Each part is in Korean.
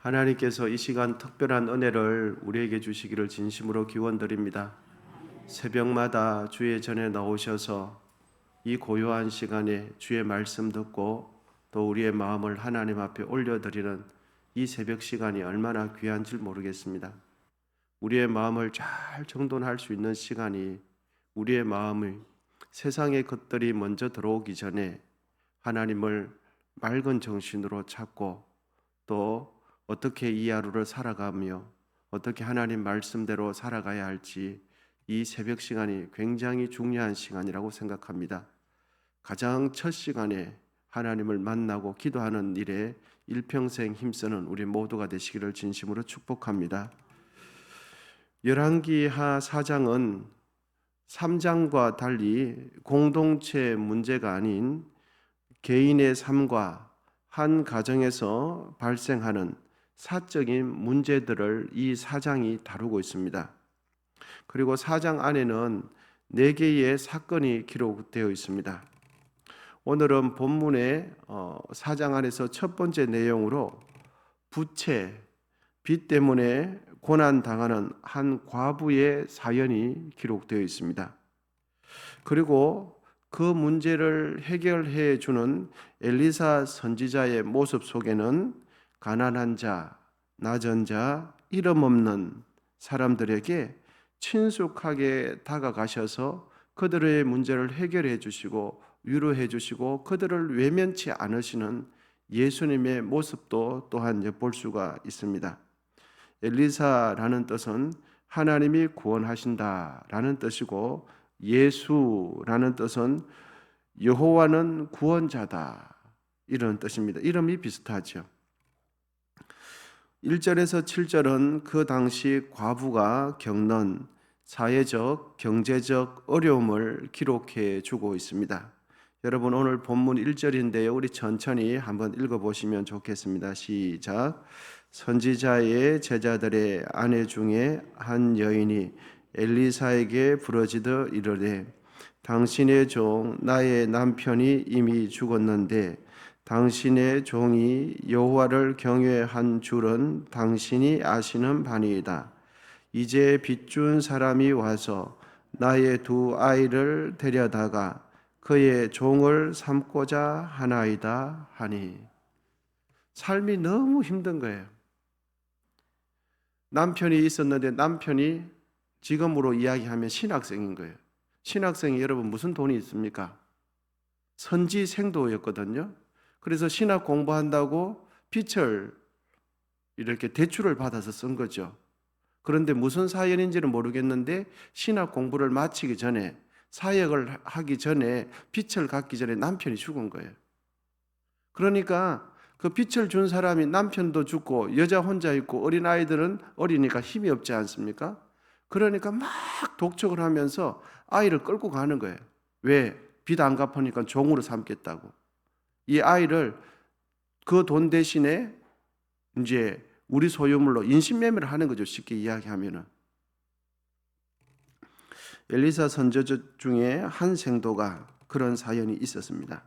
하나님께서 이 시간 특별한 은혜를 우리에게 주시기를 진심으로 기원드립니다. 새벽마다 주의 전에 나오셔서 이 고요한 시간에 주의 말씀 듣고 또 우리의 마음을 하나님 앞에 올려드리는 이 새벽 시간이 얼마나 귀한지 모르겠습니다. 우리의 마음을 잘 정돈할 수 있는 시간이 우리의 마음이 세상의 것들이 먼저 들어오기 전에 하나님을 맑은 정신으로 찾고 또 어떻게 이 하루를 살아가며 어떻게 하나님 말씀대로 살아가야 할지 이 새벽 시간이 굉장히 중요한 시간이라고 생각합니다. 가장 첫 시간에 하나님을 만나고 기도하는 일에 일평생 힘쓰는 우리 모두가 되시기를 진심으로 축복합니다. 열왕기하 4장은 3장과 달리 공동체 문제가 아닌 개인의 삶과 한 가정에서 발생하는 사적인 문제들을 이 사장이 다루고 있습니다. 그리고 사장 안에는 네 개의 사건이 기록되어 있습니다. 오늘은 본문의 어, 사장 안에서 첫 번째 내용으로 부채, 빚 때문에 고난 당하는 한 과부의 사연이 기록되어 있습니다. 그리고 그 문제를 해결해 주는 엘리사 선지자의 모습 속에는 가난한 자, 낮은 자, 이름 없는 사람들에게 친숙하게 다가가셔서 그들의 문제를 해결해 주시고 위로해 주시고 그들을 외면치 않으시는 예수님의 모습도 또한 엿볼 수가 있습니다. 엘리사라는 뜻은 하나님이 구원하신다라는 뜻이고 예수라는 뜻은 여호와는 구원자다 이런 뜻입니다. 이름이 비슷하죠. 1절에서 7절은 그 당시 과부가 겪는 사회적, 경제적 어려움을 기록해 주고 있습니다. 여러분 오늘 본문 1절인데요. 우리 천천히 한번 읽어 보시면 좋겠습니다. 시작. 선지자의 제자들의 아내 중에 한 여인이 엘리사에게 부러지듯 이르되 당신의 종 나의 남편이 이미 죽었는데 당신의 종이 여호와를 경외한 줄은 당신이 아시는 바니이다. 이제 빚준 사람이 와서 나의 두 아이를 데려다가 그의 종을 삼고자 하나이다 하니 삶이 너무 힘든 거예요. 남편이 있었는데 남편이 지금으로 이야기하면 신학생인 거예요. 신학생이 여러분 무슨 돈이 있습니까? 선지 생도였거든요. 그래서 신학 공부한다고 빚을 이렇게 대출을 받아서 쓴 거죠. 그런데 무슨 사연인지는 모르겠는데 신학 공부를 마치기 전에 사역을 하기 전에 빚을 갚기 전에 남편이 죽은 거예요. 그러니까 그 빚을 준 사람이 남편도 죽고 여자 혼자 있고 어린 아이들은 어리니까 힘이 없지 않습니까? 그러니까 막 독촉을 하면서 아이를 끌고 가는 거예요. 왜? 빚 안 갚으니까 종으로 삼겠다고. 이 아이를 그 돈 대신에 이제 우리 소유물로 인신매매를 하는 거죠. 쉽게 이야기하면은. 엘리사 선지자 중에 한 생도가 그런 사연이 있었습니다.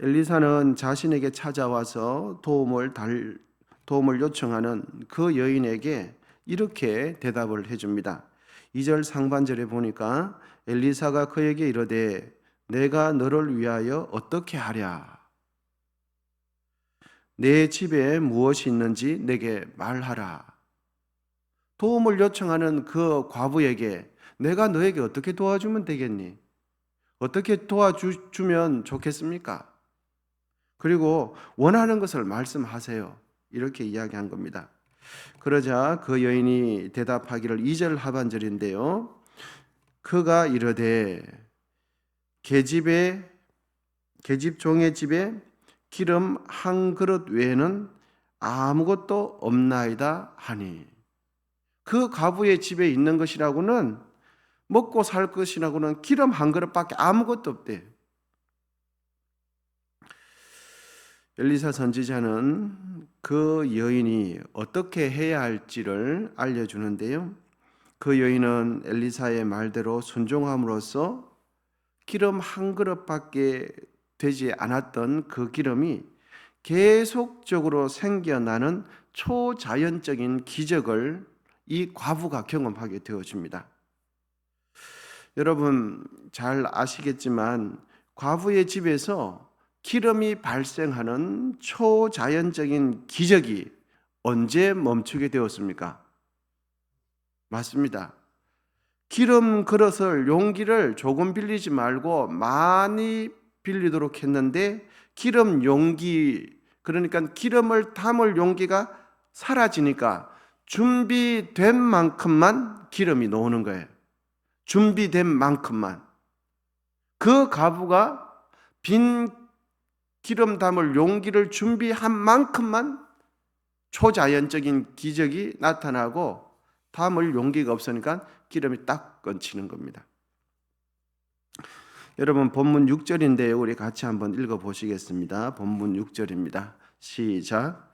엘리사는 자신에게 찾아와서 도움을 달, 도움을 요청하는 그 여인에게 이렇게 대답을 해줍니다. 2절 상반절에 보니까 엘리사가 그에게 이르되 내가 너를 위하여 어떻게 하랴? 내 집에 무엇이 있는지 내게 말하라. 도움을 요청하는 그 과부에게 내가 너에게 어떻게 도와주면 되겠니? 어떻게 도와주면 좋겠습니까? 그리고 원하는 것을 말씀하세요. 이렇게 이야기한 겁니다. 그러자 그 여인이 대답하기를 2절 하반절인데요. 그가 이르되 계집에 계집 종의 집에 기름 한 그릇 외에는 아무것도 없나이다 하니 그 가부의 집에 있는 것이라고는 먹고 살 것이라고는 기름 한 그릇밖에 아무것도 없대. 엘리사 선지자는 그 여인이 어떻게 해야 할지를 알려주는데요. 그 여인은 엘리사의 말대로 순종함으로써 기름 한 그릇밖에 되지 않았던 그 기름이 계속적으로 생겨나는 초자연적인 기적을 이 과부가 경험하게 되어집니다. 여러분 잘 아시겠지만 과부의 집에서 기름이 발생하는 초자연적인 기적이 언제 멈추게 되었습니까? 맞습니다. 기름 그릇을 용기를 조금 빌리지 말고 많이 빌리도록 했는데 기름 용기 그러니까 기름을 담을 용기가 사라지니까 준비된 만큼만 기름이 나오는 거예요. 준비된 만큼만. 그 가부가 빈 기름 담을 용기를 준비한 만큼만 초자연적인 기적이 나타나고 담을 용기가 없으니까 기름이 딱 끊치는 겁니다. 여러분 본문 6절인데요. 우리 같이 한번 읽어 보시겠습니다. 본문 6절입니다. 시작.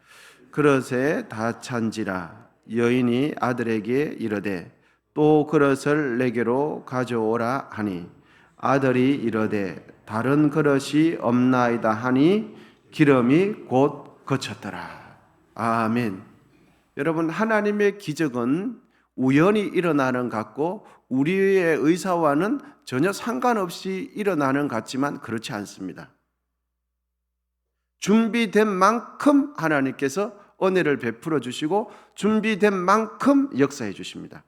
그릇에 다 찬지라 여인이 아들에게 이르되 또 그릇을 내게로 가져오라 하니 아들이 이르되 다른 그릇이 없나이다 하니 기름이 곧 거쳤더라. 아멘. 여러분 하나님의 기적은 우연히 일어나는 것 같고 우리의 의사와는 전혀 상관없이 일어나는 것 같지만 그렇지 않습니다. 준비된 만큼 하나님께서 은혜를 베풀어 주시고 준비된 만큼 역사해 주십니다.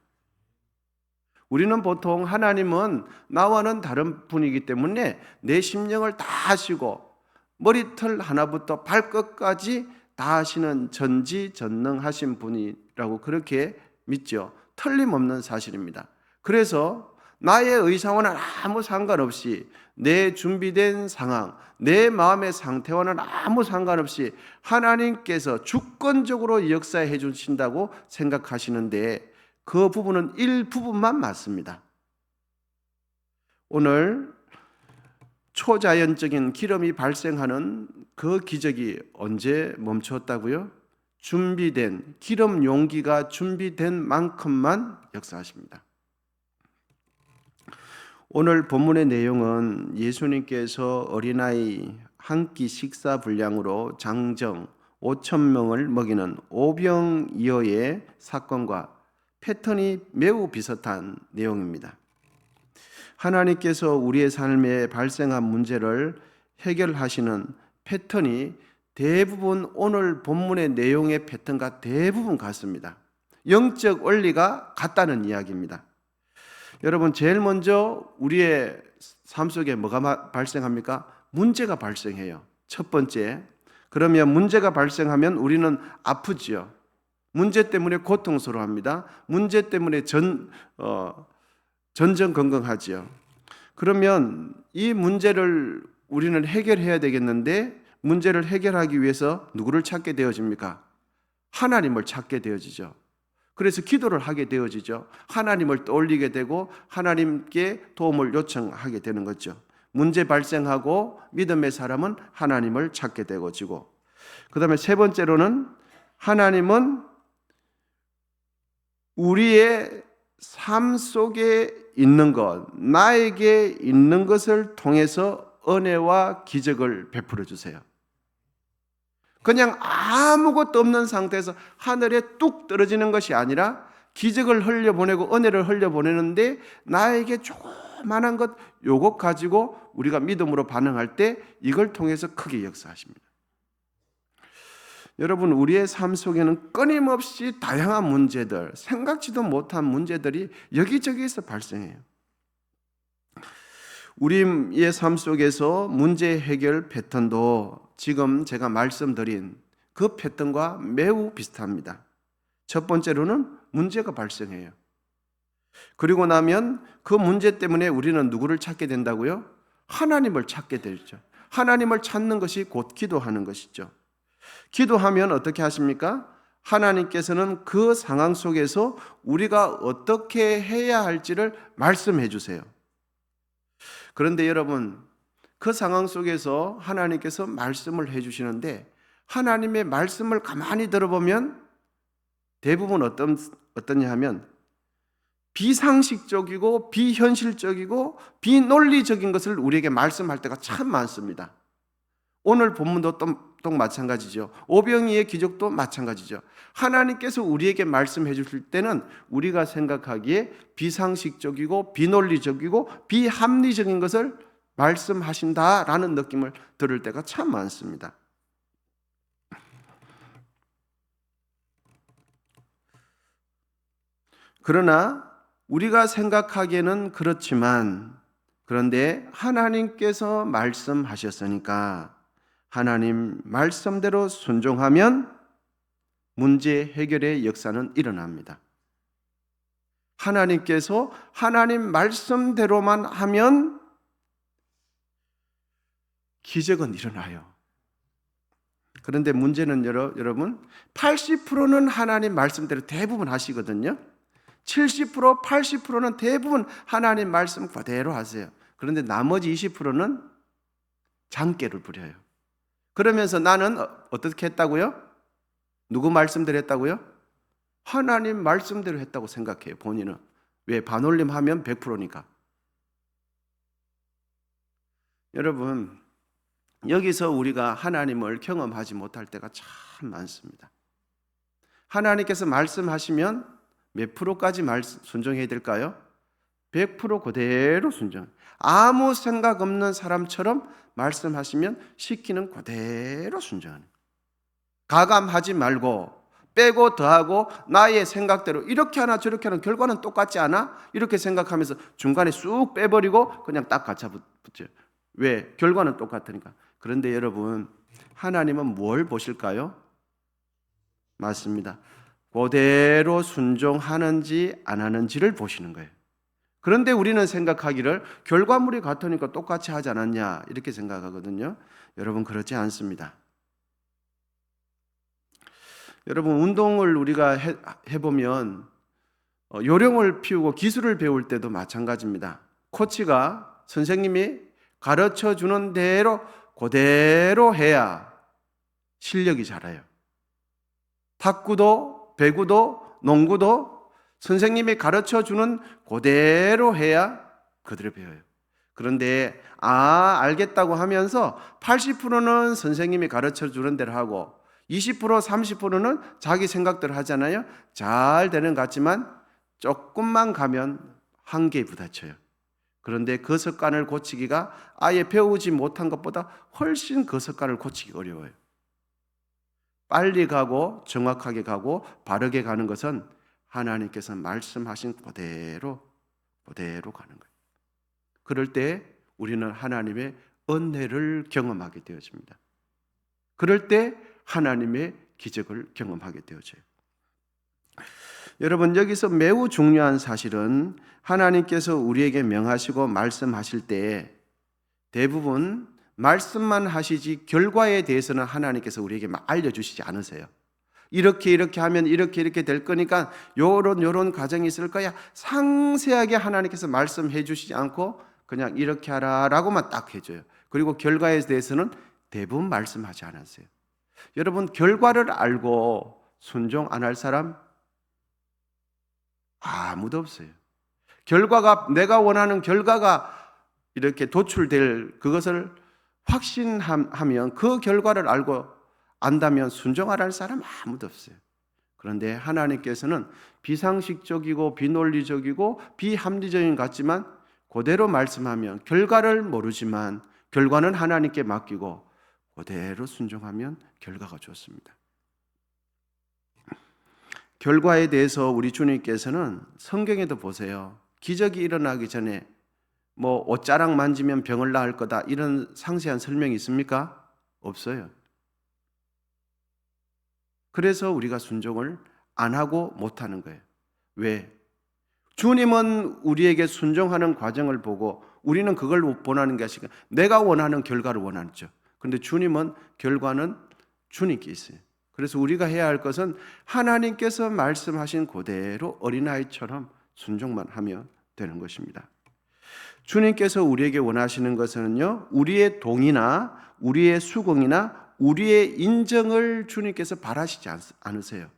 우리는 보통 하나님은 나와는 다른 분이기 때문에 내 심령을 다 하시고 머리털 하나부터 발끝까지 다 하시는 전지전능하신 분이라고 그렇게 믿죠. 틀림없는 사실입니다. 그래서 나의 의상과는 아무 상관없이 내 준비된 상황, 내 마음의 상태와는 아무 상관없이 하나님께서 주권적으로 역사해 주신다고 생각하시는데 그 부분은 일부분만 맞습니다. 오늘 초자연적인 기름이 발생하는 그 기적이 언제 멈췄다고요? 준비된 기름 용기가 준비된 만큼만 역사하십니다. 오늘 본문의 내용은 예수님께서 어린아이 한 끼 식사 분량으로 장정 5천 명을 먹이는 오병이어의 사건과 패턴이 매우 비슷한 내용입니다. 하나님께서 우리의 삶에 발생한 문제를 해결하시는 패턴이 대부분 오늘 본문의 내용의 패턴과 대부분 같습니다. 영적 원리가 같다는 이야기입니다. 여러분 제일 먼저 우리의 삶 속에 뭐가 발생합니까? 문제가 발생해요. 첫 번째. 그러면 문제가 발생하면 우리는 아프지요. 문제 때문에 고통스러워합니다. 문제 때문에 전 어, 전전긍긍하지요. 그러면 이 문제를 우리는 해결해야 되겠는데 문제를 해결하기 위해서 누구를 찾게 되어집니까? 하나님을 찾게 되어지죠. 그래서 기도를 하게 되어지죠. 하나님을 떠올리게 되고 하나님께 도움을 요청하게 되는 거죠. 문제 발생하고 믿음의 사람은 하나님을 찾게 되어지고 그 다음에 세 번째로는 하나님은 우리의 삶 속에 있는 것, 나에게 있는 것을 통해서 은혜와 기적을 베풀어 주세요. 그냥 아무것도 없는 상태에서 하늘에 뚝 떨어지는 것이 아니라 기적을 흘려보내고 은혜를 흘려보내는데 나에게 조그만한 것 요것 가지고 우리가 믿음으로 반응할 때 이걸 통해서 크게 역사하십니다. 여러분 우리의 삶 속에는 끊임없이 다양한 문제들, 생각지도 못한 문제들이 여기저기에서 발생해요. 우리의 삶 속에서 문제 해결 패턴도 지금 제가 말씀드린 그 패턴과 매우 비슷합니다. 첫 번째로는 문제가 발생해요. 그리고 나면 그 문제 때문에 우리는 누구를 찾게 된다고요? 하나님을 찾게 되죠. 하나님을 찾는 것이 곧 기도하는 것이죠. 기도하면 어떻게 하십니까? 하나님께서는 그 상황 속에서 우리가 어떻게 해야 할지를 말씀해 주세요. 그런데 여러분, 그 상황 속에서 하나님께서 말씀을 해 주시는데 하나님의 말씀을 가만히 들어보면 대부분 어떤 어떠냐 하면 비상식적이고 비현실적이고 비논리적인 것을 우리에게 말씀할 때가 참 많습니다. 오늘 본문도 또, 또 마찬가지죠. 오병이의 기적도 마찬가지죠. 하나님께서 우리에게 말씀해 주실 때는 우리가 생각하기에 비상식적이고 비논리적이고 비합리적인 것을 말씀하신다라는 느낌을 들을 때가 참 많습니다. 그러나 우리가 생각하기에는 그렇지만 그런데 하나님께서 말씀하셨으니까 하나님 말씀대로 순종하면 문제 해결의 역사는 일어납니다. 하나님께서 하나님 말씀대로만 하면 기적은 일어나요. 그런데 문제는 여러, 여러분 80%는 하나님 말씀대로 대부분 하시거든요. 70% 80%는 대부분 하나님 말씀 그대로 하세요. 그런데 나머지 20%는 장깨를 부려요. 그러면서 나는 어- 어떻게 했다고요? 누구 말씀대로 했다고요? 하나님 말씀대로 했다고 생각해요, 본인은. 왜? 반올림 하면 100%니까. 여러분, 여기서 우리가 하나님을 경험하지 못할 때가 참 많습니다. 하나님께서 말씀하시면 몇 프로까지 말씀, 순종해야 될까요? 100% 그대로 순종. 아무 생각 없는 사람처럼 말씀하시면 시키는 그대로 순종하는. 가감하지 말고 빼고 더하고 나의 생각대로 이렇게 하나 저렇게 하는 결과는 똑같지 않아? 이렇게 생각하면서 중간에 쑥 빼버리고 그냥 딱 붙여요. 왜? 결과는 똑같으니까. 그런데 여러분, 하나님은 뭘 보실까요? 맞습니다. 그대로 순종하는지 안 하는지를 보시는 거예요. 그런데 우리는 생각하기를 결과물이 같으니까 똑같이 하지 않았냐 이렇게 생각하거든요. 여러분 그렇지 않습니다. 여러분 운동을 우리가 해, 해보면 어, 요령을 피우고 기술을 배울 때도 마찬가지입니다. 코치가 선생님이 가르쳐 주는 대로 그대로 해야 실력이 자라요. 탁구도 배구도 농구도 선생님이 가르쳐 주는 그대로 해야 그대로 배워요. 그런데 아 알겠다고 하면서 80%는 선생님이 가르쳐 주는 대로 하고 20% 30%는 자기 생각대로 하잖아요. 잘 되는 것 같지만 조금만 가면 한계에 부딪혀요. 그런데 그 습관을 고치기가 아예 배우지 못한 것보다 훨씬 그 습관을 고치기 어려워요. 빨리 가고 정확하게 가고 바르게 가는 것은 하나님께서 말씀하신 그대로 그대로 가는 거예요. 그럴 때 우리는 하나님의 은혜를 경험하게 되어집니다. 그럴 때 하나님의 기적을 경험하게 되어져요. 여러분 여기서 매우 중요한 사실은 하나님께서 우리에게 명하시고 말씀하실 때 대부분 말씀만 하시지 결과에 대해서는 하나님께서 우리에게 막 알려주시지 않으세요. 이렇게 이렇게 하면 이렇게 이렇게 될 거니까 요런 요런 과정이 있을 거야. 상세하게 하나님께서 말씀해 주시지 않고 그냥 이렇게 하라라고만 딱 해줘요. 그리고 결과에 대해서는 대부분 말씀하지 않았어요. 여러분 결과를 알고 순종 안 할 사람 아무도 없어요. 결과가 내가 원하는 결과가 이렇게 도출될 그것을 확신하면 그 결과를 알고 안다면 순종하라는 사람 아무도 없어요. 그런데 하나님께서는 비상식적이고 비논리적이고 비합리적인 것 같지만 그대로 말씀하면 결과를 모르지만 결과는 하나님께 맡기고 그대로 순종하면 결과가 좋습니다. 결과에 대해서 우리 주님께서는 성경에도 보세요. 기적이 일어나기 전에 뭐 옷자락 만지면 병을 나을 거다 이런 상세한 설명이 있습니까? 없어요. 그래서 우리가 순종을 안 하고 못 하는 거예요. 왜? 주님은 우리에게 순종하는 과정을 보고 우리는 그걸 원하는 게 아니라 내가 원하는 결과를 원하죠. 그런데 주님은 결과는 주님께 있어요. 그래서 우리가 해야 할 것은 하나님께서 말씀하신 그대로 어린아이처럼 순종만 하면 되는 것입니다. 주님께서 우리에게 원하시는 것은요, 우리의 동의나 우리의 수긍이나 우리의 인정을 주님께서 바라시지 않으세요.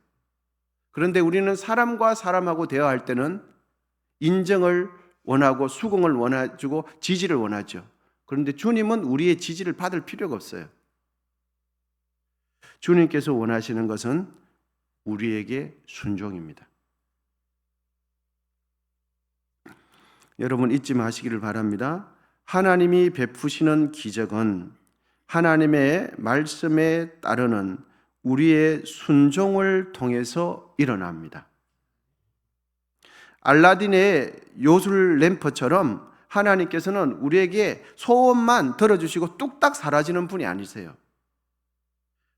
그런데 우리는 사람과 사람하고 대화할 때는 인정을 원하고 수긍을 원해주고 지지를 원하죠. 그런데 주님은 우리의 지지를 받을 필요가 없어요. 주님께서 원하시는 것은 우리에게 순종입니다. 여러분 잊지 마시기를 바랍니다. 하나님이 베푸시는 기적은 하나님의 말씀에 따르는 우리의 순종을 통해서 일어납니다. 알라딘의 요술 램프처럼 하나님께서는 우리에게 소원만 들어주시고 뚝딱 사라지는 분이 아니세요.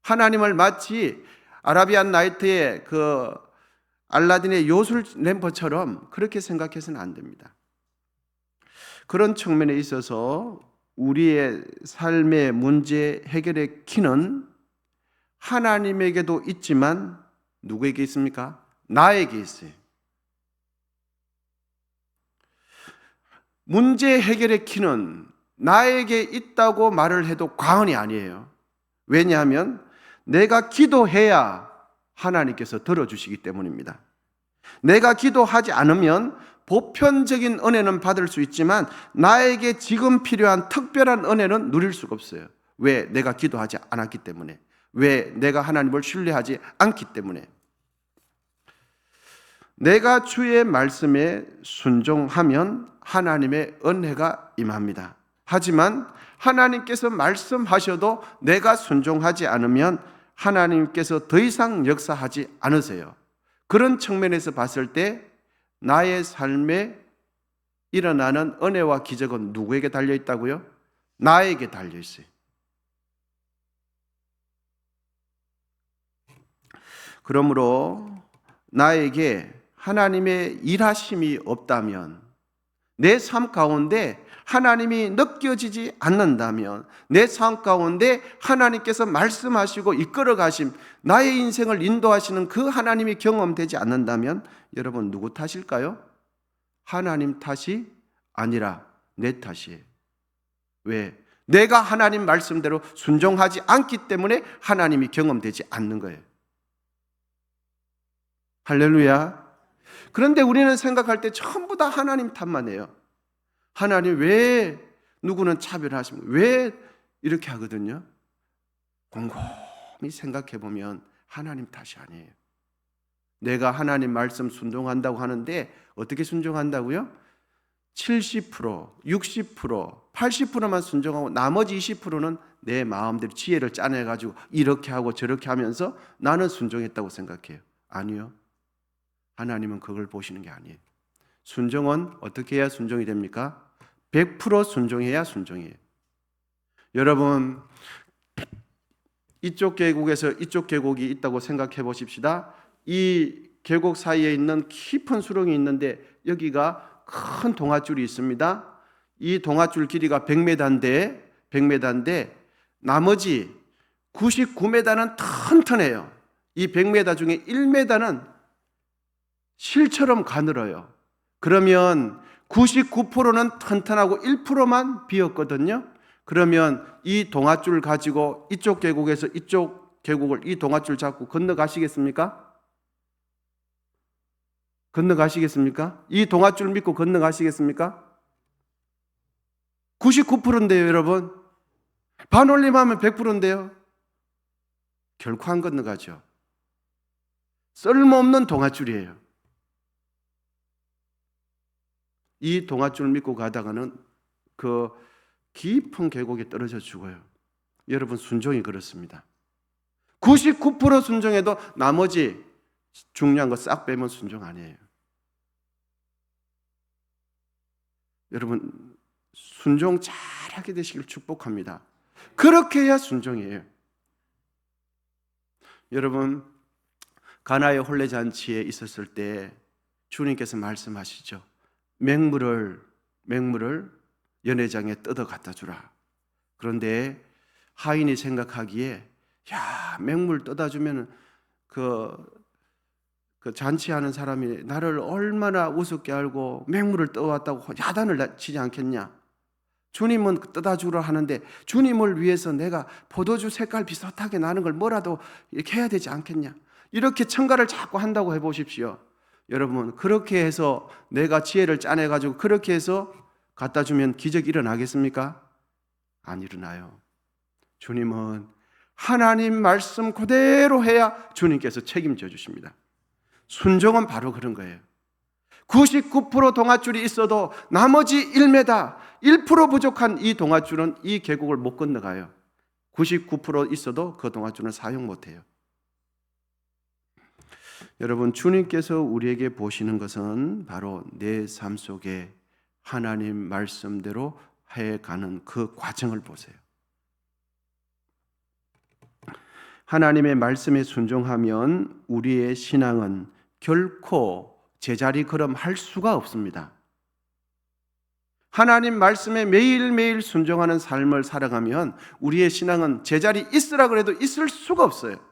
하나님을 마치 아라비안 나이트의 그 알라딘의 요술 램프처럼 그렇게 생각해서는 안 됩니다. 그런 측면에 있어서 우리의 삶의 문제 해결의 키는 하나님에게도 있지만 누구에게 있습니까? 나에게 있어요. 문제 해결의 키는 나에게 있다고 말을 해도 과언이 아니에요. 왜냐하면 내가 기도해야 하나님께서 들어주시기 때문입니다. 내가 기도하지 않으면 보편적인 은혜는 받을 수 있지만 나에게 지금 필요한 특별한 은혜는 누릴 수가 없어요. 왜? 내가 기도하지 않았기 때문에. 왜? 내가 하나님을 신뢰하지 않기 때문에. 내가 주의 말씀에 순종하면 하나님의 은혜가 임합니다. 하지만 하나님께서 말씀하셔도 내가 순종하지 않으면 하나님께서 더 이상 역사하지 않으세요. 그런 측면에서 봤을 때 나의 삶에 일어나는 은혜와 기적은 누구에게 달려 있다고요? 나에게 달려 있어요. 그러므로 나에게 하나님의 일하심이 없다면 내 삶 가운데 하나님이 느껴지지 않는다면 내 삶 가운데 하나님께서 말씀하시고 이끌어 가심 나의 인생을 인도하시는 그 하나님이 경험되지 않는다면 여러분 누구 탓일까요? 하나님 탓이 아니라 내 탓이에요. 왜? 내가 하나님 말씀대로 순종하지 않기 때문에 하나님이 경험되지 않는 거예요. 할렐루야. 그런데 우리는 생각할 때 전부 다 하나님 탓만 해요. 하나님 왜 누구는 차별하십니까? 왜 이렇게 하거든요? 곰곰이 생각해 보면 하나님 탓이 아니에요. 내가 하나님 말씀 순종한다고 하는데 어떻게 순종한다고요? 70%, 60%, 80%만 순종하고 나머지 20%는 내 마음대로 지혜를 짜내 가지고 이렇게 하고 저렇게 하면서 나는 순종했다고 생각해요. 아니요. 하나님은 그걸 보시는 게 아니에요. 순종은 어떻게 해야 순종이 됩니까? 100% 순종해야 순종이에요. 여러분 이쪽 계곡에서 이쪽 계곡이 있다고 생각해 보십시다. 이 계곡 사이에 있는 깊은 수렁이 있는데 여기가 큰 동아줄이 있습니다. 이 동아줄 길이가 100m인데 100m인데 나머지 99m는 튼튼해요. 이 100m 중에 1m는 실처럼 가늘어요. 그러면 99%는 튼튼하고 1%만 비었거든요. 그러면 이 동아줄 가지고 이쪽 계곡에서 이쪽 계곡을 이 동아줄 잡고 건너가시겠습니까? 건너가시겠습니까? 이 동아줄 믿고 건너가시겠습니까? 99%인데요, 여러분. 반올림하면 100%인데요. 결코 안 건너가죠. 쓸모없는 동아줄이에요. 이 동아줄 믿고 가다가는 그 깊은 계곡에 떨어져 죽어요. 여러분 순종이 그렇습니다. 99% 순종해도 나머지 중요한 거 싹 빼면 순종 아니에요. 여러분 순종 잘하게 되시길 축복합니다. 그렇게 해야 순종이에요. 여러분 가나의 혼례 잔치에 있었을 때 주님께서 말씀하시죠. 맹물을 맹물을 연회장에 뜯어 갖다 주라. 그런데 하인이 생각하기에 야 맹물 떠다 주면 그, 그 잔치하는 사람이 나를 얼마나 우습게 알고 맹물을 떠왔다고 야단을 치지 않겠냐? 주님은 떠다 주라 하는데 주님을 위해서 내가 포도주 색깔 비슷하게 나는 걸 뭐라도 이렇게 해야 되지 않겠냐? 이렇게 청가를 자꾸 한다고 해 보십시오. 여러분 그렇게 해서 내가 지혜를 짜내 가지고 그렇게 해서 갖다 주면 기적이 일어나겠습니까? 안 일어나요. 주님은 하나님 말씀 그대로 해야 주님께서 책임져 주십니다. 순종은 바로 그런 거예요. 99% 동아줄이 있어도 나머지 1m, 1% 부족한 이 동아줄은 이 계곡을 못 건너가요. 99% 있어도 그 동아줄은 사용 못 해요. 여러분, 주님께서 우리에게 보시는 것은 바로 내 삶 속에 하나님 말씀대로 해가는 그 과정을 보세요. 하나님의 말씀에 순종하면 우리의 신앙은 결코 제자리 걸음 할 수가 없습니다. 하나님 말씀에 매일매일 순종하는 삶을 살아가면 우리의 신앙은 제자리 있으라 그래도 있을 수가 없어요.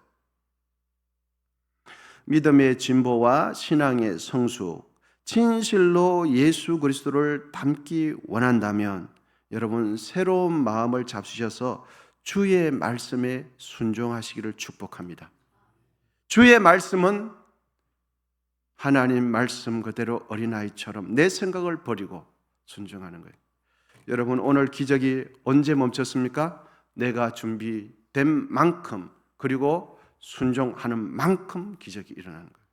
믿음의 진보와 신앙의 성숙, 진실로 예수 그리스도를 닮기 원한다면 여러분 새로운 마음을 잡수셔서 주의 말씀에 순종하시기를 축복합니다. 주의 말씀은 하나님 말씀 그대로 어린아이처럼 내 생각을 버리고 순종하는 거예요. 여러분 오늘 기적이 언제 멈췄습니까? 내가 준비된 만큼 그리고 순종하는 만큼 기적이 일어나는 거예요.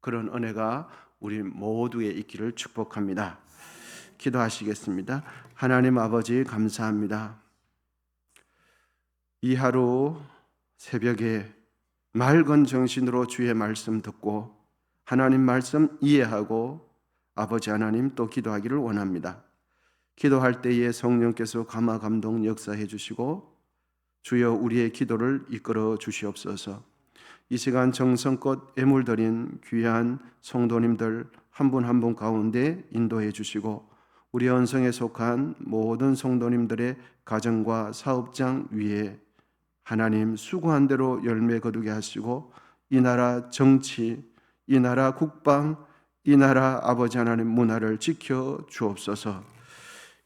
그런 은혜가 우리 모두에 있기를 축복합니다. 기도하시겠습니다. 하나님 아버지 감사합니다. 이 하루 새벽에 맑은 정신으로 주의 말씀 듣고 하나님 말씀 이해하고 아버지 하나님 또 기도하기를 원합니다. 기도할 때에 성령께서 감화 감동 역사해 주시고 주여 우리의 기도를 이끌어 주시옵소서. 이 시간 정성껏 애물 드린 귀한 성도님들 한 분 한 분 가운데 인도해 주시고 우리 언성에 속한 모든 성도님들의 가정과 사업장 위에 하나님 수고한 대로 열매 거두게 하시고 이 나라 정치, 이 나라 국방, 이 나라 아버지 하나님 문화를 지켜 주옵소서.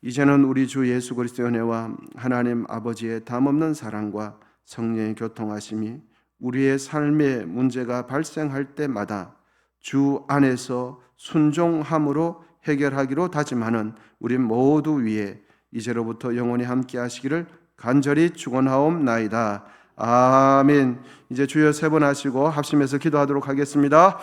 이제는 우리 주 예수 그리스도의 은혜와 하나님 아버지의 담없는 사랑과 성령의 교통하심이 우리의 삶에 문제가 발생할 때마다 주 안에서 순종함으로 해결하기로 다짐하는 우리 모두 위에 이제로부터 영원히 함께 하시기를 간절히 축원하옵나이다. 아멘. 이제 주여 세 번 하시고 합심해서 기도하도록 하겠습니다.